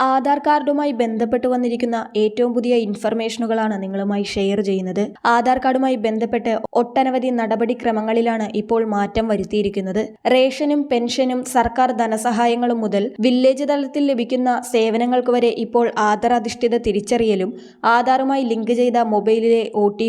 ആധാർ കാർഡുമായി ബന്ധപ്പെട്ട് വന്നിരിക്കുന്ന ഏറ്റവും പുതിയ ഇൻഫർമേഷനുകളാണ് നിങ്ങളുമായി ഷെയർ ചെയ്യുന്നത്. ആധാർ കാർഡുമായി ബന്ധപ്പെട്ട് ഒട്ടനവധി നടപടിക്രമങ്ങളിലാണ് ഇപ്പോൾ മാറ്റം വരുത്തിയിരിക്കുന്നത്. റേഷനും പെൻഷനും സർക്കാർ ധനസഹായങ്ങളും മുതൽ വില്ലേജ് തലത്തിൽ ലഭിക്കുന്ന സേവനങ്ങൾക്ക് വരെ ഇപ്പോൾ ആധാർ അധിഷ്ഠിത തിരിച്ചറിയലും ആധാറുമായി ലിങ്ക് ചെയ്ത മൊബൈലിലെ ഒ ടി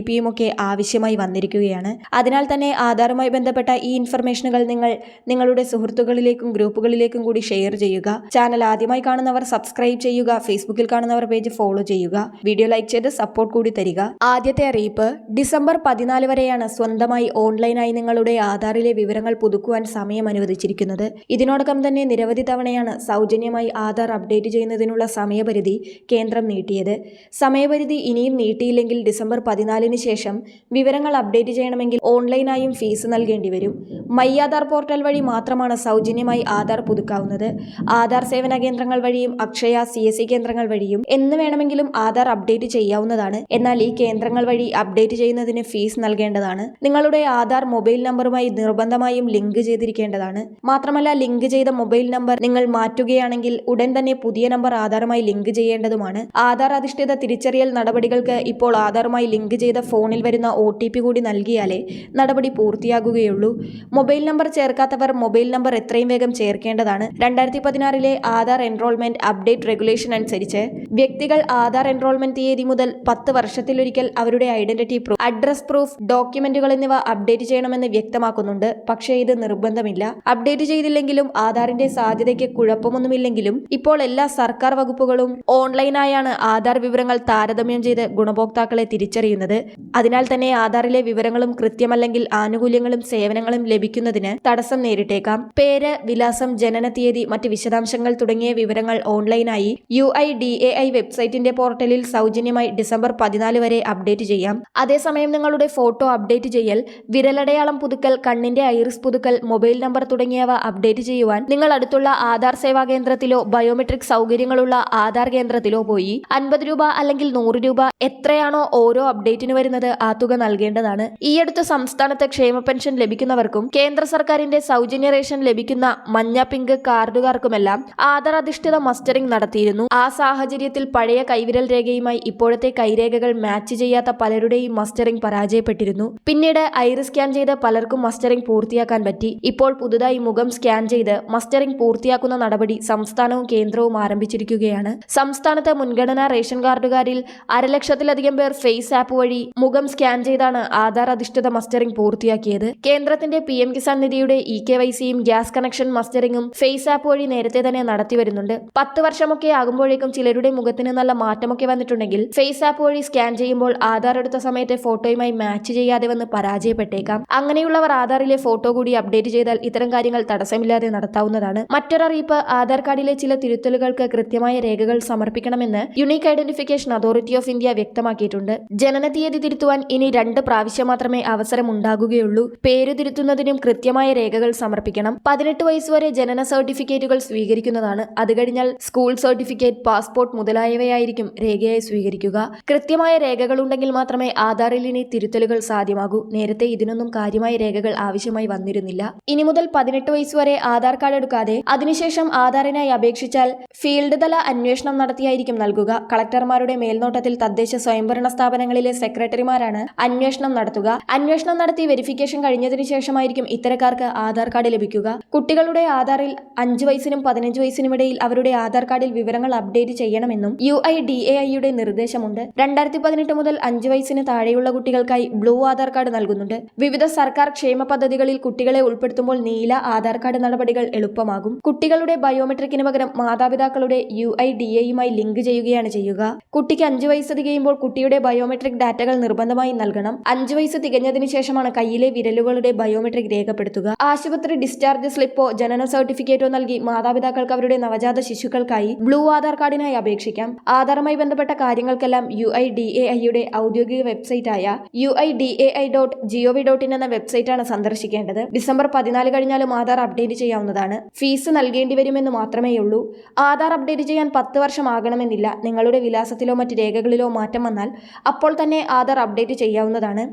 ആവശ്യമായി വന്നിരിക്കുകയാണ്. അതിനാൽ തന്നെ ആധാറുമായി ബന്ധപ്പെട്ട ഈ ഇൻഫർമേഷനുകൾ നിങ്ങൾ നിങ്ങളുടെ സുഹൃത്തുക്കളിലേക്കും ഗ്രൂപ്പുകളിലേക്കും കൂടി ഷെയർ ചെയ്യുക. ചാനൽ ആദ്യമായി കാണുന്നവർ സബ്സ്ക്രൈബ് ചെയ്യുക ഫേസ്ബുക്കിൽ കാണുന്നവർ പേജ് ഫോളോ ചെയ്യുക. വീഡിയോ ലൈക്ക് ചെയ്ത് സപ്പോർട്ട് കൂടി തരിക. ആദ്യത്തെ അറിയിപ്പ് ഡിസംബർ പതിനാല് വരെയാണ് സ്വന്തമായി ഓൺലൈനായി നിങ്ങളുടെ ആധാറിലെ വിവരങ്ങൾ പുതുക്കുവാൻ സമയം അനുവദിച്ചിരിക്കുന്നത്. ഇതിനോടകം തന്നെ നിരവധി തവണയാണ് സൗജന്യമായി ആധാർ അപ്ഡേറ്റ് ചെയ്യുന്നതിനുള്ള സമയപരിധി കേന്ദ്രം നീട്ടിയത്. സമയപരിധി ഇനിയും നീട്ടിയില്ലെങ്കിൽ ഡിസംബർ പതിനാലിന് ശേഷം വിവരങ്ങൾ അപ്ഡേറ്റ് ചെയ്യണമെങ്കിൽ ഓൺലൈനായും ഫീസ് നൽകേണ്ടി വരും. മൈ ആധാർ പോർട്ടൽ വഴി മാത്രമാണ് സൗജന്യമായി ആധാർ പുതുക്കാവുന്നത്. ആധാർ സേവന കേന്ദ്രങ്ങൾ വഴിയും അക്ഷയ സി എസ് സി കേന്ദ്രങ്ങൾ വഴിയും എന്ന് വേണമെങ്കിലും ആധാർ അപ്ഡേറ്റ് ചെയ്യാവുന്നതാണ്. എന്നാൽ ഈ കേന്ദ്രങ്ങൾ വഴി അപ്ഡേറ്റ് ചെയ്യുന്നതിന് ഫീസ് നൽകേണ്ടതാണ്. നിങ്ങളുടെ ആധാർ മൊബൈൽ നമ്പറുമായി നിർബന്ധമായും ലിങ്ക് ചെയ്തിരിക്കേണ്ടതാണ്. മാത്രമല്ല ലിങ്ക് ചെയ്ത മൊബൈൽ നമ്പർ നിങ്ങൾ മാറ്റുകയാണെങ്കിൽ ഉടൻ തന്നെ പുതിയ നമ്പർ ആധാറുമായി ലിങ്ക് ചെയ്യേണ്ടതുമാണ്. ആധാർ അധിഷ്ഠിത തിരിച്ചറിയൽ നടപടികൾക്ക് ഇപ്പോൾ ആധാറുമായി ലിങ്ക് ചെയ്ത ഫോണിൽ വരുന്ന ഒ കൂടി നൽകിയാലേ നടപടി പൂർത്തിയാകുകയുള്ളൂ. മൊബൈൽ നമ്പർ ചേർക്കാത്തവർ മൊബൈൽ നമ്പർ എത്രയും വേഗം ചേർക്കേണ്ടതാണ്. രണ്ടായിരത്തി പതിനാറിലെ ആധാർ എൻറോൾമെന്റ് അപ്ഡേറ്റ് റെഗുലേഷൻ അനുസരിച്ച് വ്യക്തികൾ ആധാർ എൻറോൾമെന്റ് തീയതി മുതൽ പത്ത് വർഷത്തിലൊരിക്കൽ അവരുടെ ഐഡന്റിറ്റി പ്രൂഫ് അഡ്രസ് പ്രൂഫ് ഡോക്യുമെന്റുകൾ എന്നിവ അപ്ഡേറ്റ് ചെയ്യണമെന്ന് വ്യക്തമാക്കുന്നുണ്ട്. പക്ഷേ ഇത് നിർബന്ധമില്ല. അപ്ഡേറ്റ് ചെയ്തില്ലെങ്കിലും ആധാറിന്റെ സാധ്യതയ്ക്ക് കുഴപ്പമൊന്നുമില്ലെങ്കിലും ഇപ്പോൾ എല്ലാ സർക്കാർ വകുപ്പുകളും ഓൺലൈനായാണ് ആധാർ വിവരങ്ങൾ താരതമ്യം ചെയ്ത് ഗുണഭോക്താക്കളെ തിരിച്ചറിയുന്നത്. അതിനാൽ തന്നെ ആധാറിലെ വിവരങ്ങളും കൃത്യമല്ലെങ്കിൽ ആനുകൂല്യങ്ങളും സേവനങ്ങളും ലഭിക്കുന്നതിന് തടസ്സം നേരിട്ടേക്കാം. പേര് വിലാസം ജനന തീയതി മറ്റ് വിശദാംശങ്ങൾ തുടങ്ങിയ വിവരങ്ങൾ ഓൺലൈനായി U I D A I വെബ്സൈറ്റിന്റെ പോർട്ടലിൽ സൗജന്യമായി ഡിസംബർ പതിനാല് വരെ അപ്ഡേറ്റ് ചെയ്യാം. അതേസമയം നിങ്ങളുടെ ഫോട്ടോ അപ്ഡേറ്റ് ചെയ്യൽ വിരലടയാളം പുതുക്കൽ കണ്ണിന്റെ ഐറിസ് പുതുക്കൽ മൊബൈൽ നമ്പർ തുടങ്ങിയവ അപ്ഡേറ്റ് ചെയ്യുവാൻ നിങ്ങൾ അടുത്തുള്ള ആധാർ സേവാ കേന്ദ്രത്തിലോ ബയോമെട്രിക് സൗകര്യങ്ങളുള്ള ആധാർ കേന്ദ്രത്തിലോ പോയി അൻപത് രൂപ അല്ലെങ്കിൽ നൂറ് രൂപ എത്രയാണോ ഓരോ അപ്ഡേറ്റിന് വരുന്നത് ആ തുക നൽകേണ്ടതാണ്. ഈയടുത്ത് സംസ്ഥാനത്ത് ക്ഷേമ പെൻഷൻ ലഭിക്കുന്നവർക്കും കേന്ദ്ര സർക്കാരിന്റെ സൗജന്യ റേഷൻ ലഭിക്കുന്ന മഞ്ഞ പിങ്ക് കാർഡുകാർക്കുമെല്ലാം ആധാർ അധിഷ്ഠിത മസ്റ്ററിംഗ് നടത്തിയിരുന്നു. ആ സാഹചര്യത്തിൽ പഴയ കൈവിരൽ രേഖയുമായി ഇപ്പോഴത്തെ കൈരേഖകൾ മാച്ച് ചെയ്യാത്ത പലരുടെയും മസ്റ്ററിംഗ് പരാജയപ്പെട്ടിരുന്നു. പിന്നീട് ഐറി സ്കാൻ ചെയ്ത് പലർക്കും മസ്റ്ററിംഗ് പൂർത്തിയാക്കാൻ പറ്റി. ഇപ്പോൾ പുതുതായി മുഖം സ്കാൻ ചെയ്ത് മസ്റ്ററിംഗ് പൂർത്തിയാക്കുന്ന നടപടി സംസ്ഥാനവും കേന്ദ്രവും ആരംഭിച്ചിരിക്കുകയാണ്. സംസ്ഥാനത്തെ മുൻഗണനാ റേഷൻ കാർഡുകാരിൽ അരലക്ഷത്തിലധികം പേർ ഫേസ് ആപ്പ് വഴി മുഖം സ്കാൻ ചെയ്താണ് ആധാർ അധിഷ്ഠിത മസ്റ്ററിംഗ് പൂർത്തിയാക്കിയത്. കേന്ദ്രത്തിന്റെ പി എം കിസാൻ നിധിയുടെ ഇ കെ വൈ സിയും ഗ്യാസ് കണക്ഷൻ മസ്റ്ററിംഗും ഫേസ് ആപ്പ് വഴി നേരത്തെ തന്നെ നടത്തി വരുന്നുണ്ട് പത്ത് വർഷമൊക്കെ ആകുമ്പോഴേക്കും ചിലരുടെ മുഖത്തിന് നല്ല മാറ്റമൊക്കെ വന്നിട്ടുണ്ടെങ്കിൽ ഫേസ് ആപ്പ് വഴി സ്കാൻ ചെയ്യുമ്പോൾ ആധാർ എടുത്ത സമയത്തെ ഫോട്ടോയുമായി മാച്ച് ചെയ്യാതെ വന്ന് പരാജയപ്പെട്ടേക്കാം. അങ്ങനെയുള്ളവർ ആധാറിലെ ഫോട്ടോ കൂടി അപ്ഡേറ്റ് ചെയ്താൽ ഇത്തരം കാര്യങ്ങൾ തടസ്സമില്ലാതെ നടത്താവുന്നതാണ്. മറ്റൊരറിയിപ്പ് ആധാർ കാർഡിലെ ചില തിരുത്തലുകൾക്ക് കൃത്യമായ രേഖകൾ സമർപ്പിക്കണമെന്ന് unique identification authority of India വ്യക്തമാക്കിയിട്ടുണ്ട്. ജനന തീയതി തിരുത്തുവാൻ ഇനി രണ്ട് പ്രാവശ്യം മാത്രമേ അവസരം ഉണ്ടാകുകയുള്ളൂ പേര് തിരുത്തുന്നതിനും കൃത്യമായ രേഖകൾ സമർപ്പിക്കണം. പതിനെട്ട് വയസ്സുവരെ ജനന സർട്ടിഫിക്കറ്റുകൾ സ്വീകരിക്കുന്നതാണ്. അത് കഴിഞ്ഞാൽ സ്കൂൾ സർട്ടിഫിക്കറ്റ് പാസ്പോർട്ട് മുതലായവയായിരിക്കും രേഖയായി സ്വീകരിക്കുക. കൃത്യമായ രേഖകളുണ്ടെങ്കിൽ മാത്രമേ ആധാറിൽ ഇനി തിരുത്തലുകൾ സാധ്യമാകൂ. നേരത്തെ ഇതിനൊന്നും കാര്യമായ രേഖകൾ ആവശ്യമായി വന്നിരുന്നില്ല. ഇനി മുതൽ പതിനെട്ട് വയസ്സുവരെ ആധാർ കാർഡ് എടുക്കാതെ അതിനുശേഷം ആധാറിനായി അപേക്ഷിച്ചാൽ ഫീൽഡ് തല അന്വേഷണം നടത്തിയായിരിക്കും നൽകുക. കളക്ടർമാരുടെ മേൽനോട്ടത്തിൽ തദ്ദേശ സ്വയംഭരണ സ്ഥാപനങ്ങളിലെ സെക്രട്ടറിമാരാണ് അന്വേഷണം നടത്തുക. അന്വേഷണം നടത്തി വെരിഫിക്കേഷൻ കഴിഞ്ഞതിനു ശേഷമായിരിക്കും ഇത്തരക്കാർക്ക് ആധാർ കാർഡ് ലഭിക്കുക. കുട്ടികളുടെ ആധാറിൽ അഞ്ച് വയസ്സിനും പതിനഞ്ച് വയസ്സിനും ഇടയിൽ അവരുടെ ആധാർ കാർഡിൽ വിവരങ്ങൾ അപ്ഡേറ്റ് ചെയ്യണമെന്നും യു ഐ ഡി എ ഐയുടെ നിർദ്ദേശമുണ്ട്. രണ്ടായിരത്തി പതിനെട്ട് മുതൽ അഞ്ച് വയസ്സിന് താഴെയുള്ള കുട്ടികൾക്കായി ബ്ലൂ ആധാർ കാർഡ് നൽകുന്നുണ്ട്. വിവിധ സർക്കാർ ക്ഷേമ പദ്ധതികളിൽ കുട്ടികളെ ഉൾപ്പെടുത്തുമ്പോൾ നീല ആധാർ കാർഡ് നടപടികൾ എളുപ്പമാകും. കുട്ടികളുടെ ബയോമെട്രിക്കിന് പകരം മാതാപിതാക്കളുടെ യു ഐ ഡി എയുമായി ലിങ്ക് ചെയ്യുകയാണ് ചെയ്യുക. കുട്ടിക്ക് അഞ്ച് വയസ്സ് തികയുമ്പോൾ കുട്ടിയുടെ ബയോമെട്രിക് ഡാറ്റകൾ നിർബന്ധമായി നൽകണം. അഞ്ച് വയസ്സ് തികഞ്ഞതിന് ശേഷമാണ് കയ്യിലെ വിരലുകളുടെ ബയോമെട്രിക് രേഖപ്പെടുത്തുക. ആശുപത്രി ഡിസ്ചാർജ് സ്ലിപ്പോ ജനന സർട്ടിഫിക്കറ്റോ നൽകി മാതാപിതാക്കൾക്ക് അവരുടെ നവജാത ശിശുക്കൾക്കായി ആധാറിനായി ബ്ലൂ ആധാർ കാർഡിനായി അപേക്ഷിക്കാം. ആധാറുമായി ബന്ധപ്പെട്ട കാര്യങ്ങൾക്കെല്ലാം യു ഐ ഡി എ ഐയുടെ ഔദ്യോഗിക വെബ്സൈറ്റായ U I D A I dot G O V dot in എന്ന വെബ്സൈറ്റാണ് സന്ദർശിക്കേണ്ടത്. ഡിസംബർ പതിനാല് കഴിഞ്ഞാലും ആധാർ അപ്ഡേറ്റ് ചെയ്യാവുന്നതാണ്. ഫീസ് നൽകേണ്ടി വരുമെന്ന് മാത്രമേയുള്ളൂ ആധാർ അപ്ഡേറ്റ് ചെയ്യാൻ പത്ത് വർഷം ആകണമെന്നില്ല നിങ്ങളുടെ വിലാസത്തിലോ മറ്റ് രേഖകളിലോ മാറ്റം വന്നാൽ അപ്പോൾ തന്നെ ആധാർ അപ്ഡേറ്റ് ചെയ്യാവുന്നതാണ്.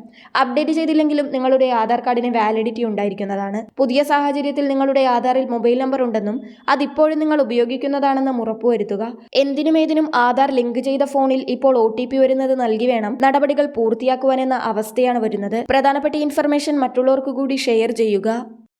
അപ്ഡേറ്റ് ചെയ്തില്ലെങ്കിലും നിങ്ങളുടെ ആധാർ കാർഡിന് വാലിഡിറ്റി ഉണ്ടായിരിക്കുന്നതാണ്. പുതിയ സാഹചര്യത്തിൽ നിങ്ങളുടെ ആധാറിൽ മൊബൈൽ നമ്പർ ഉണ്ടെന്നും അതിപ്പോഴും നിങ്ങൾ ഉപയോഗിക്കുന്നതാണെന്നും ഉറപ്പുവരുത്തുക. എന്തിനും ഏതിനും ആധാർ ലിങ്ക് ചെയ്ത ഫോണിൽ ഇപ്പോൾ ഒ വരുന്നത് നൽകി വേണം. നടപടികൾ പൂർത്തിയാക്കുവാനെന്ന അവസ്ഥയാണ് വരുന്നത്. പ്രധാനപ്പെട്ട ഇൻഫർമേഷൻ മറ്റുള്ളവർക്ക് കൂടി ഷെയർ ചെയ്യുക.